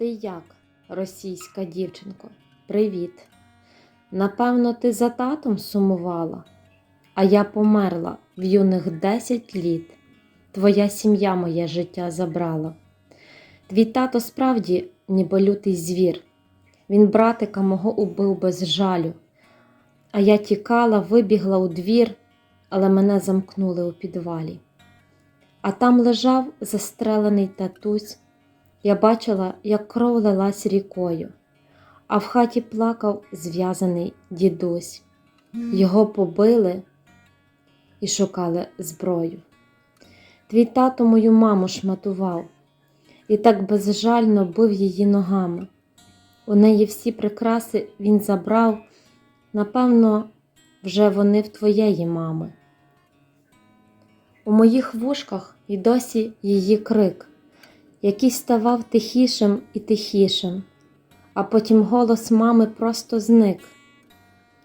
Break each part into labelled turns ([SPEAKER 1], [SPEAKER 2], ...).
[SPEAKER 1] Ти як, російська дівчинко? Привіт. Напевно, ти за татом сумувала, а я померла в юних десять літ. Твоя сім'я моє життя забрала. Твій тато справді ніби лютий звір. Він братика мого убив без жалю. А я тікала, вибігла у двір, але мене замкнули у підвалі. А там лежав застрелений татусь. Я бачила, як кров лилась рікою, а в хаті плакав зв'язаний дідусь. Його побили і шукали зброю. Твій тато мою маму шматував і так безжально бив її ногами. У неї всі прикраси він забрав, напевно, вже вони в твоєї мами. У моїх вушках і досі її крик, який ставав тихішим і тихішим, а потім голос мами просто зник.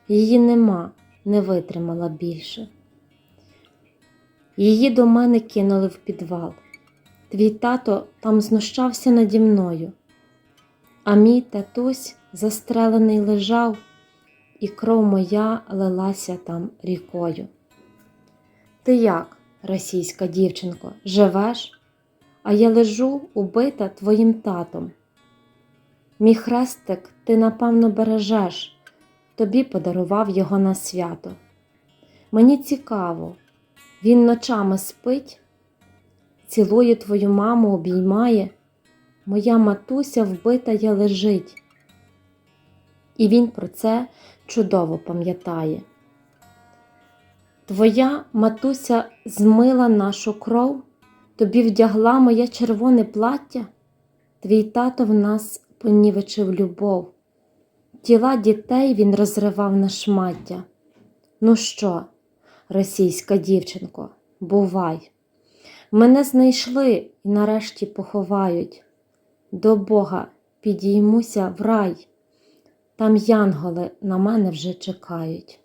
[SPEAKER 1] Її нема, не витримала більше. Її до мене кинули в підвал. Твій тато там знущався наді мною, а мій татусь застрелений лежав, і кров моя лилася там рікою. Ти як, російська дівчинко, живеш? А я лежу убита твоїм татом. Мій хрестик ти, напевно, бережеш, тобі подарував його на свято. Мені цікаво, він ночами спить, цілує твою маму, обіймає, моя матуся вбита я лежить. І він про це чудово пам'ятає. Твоя матуся змила нашу кров, тобі вдягла моє червоне плаття, твій тато в нас понівечив любов, тіла дітей він розривав на шмаття. Ну що, російська дівчинко, бувай, мене знайшли і нарешті поховають. До Бога підіймуся в рай, там янголи на мене вже чекають.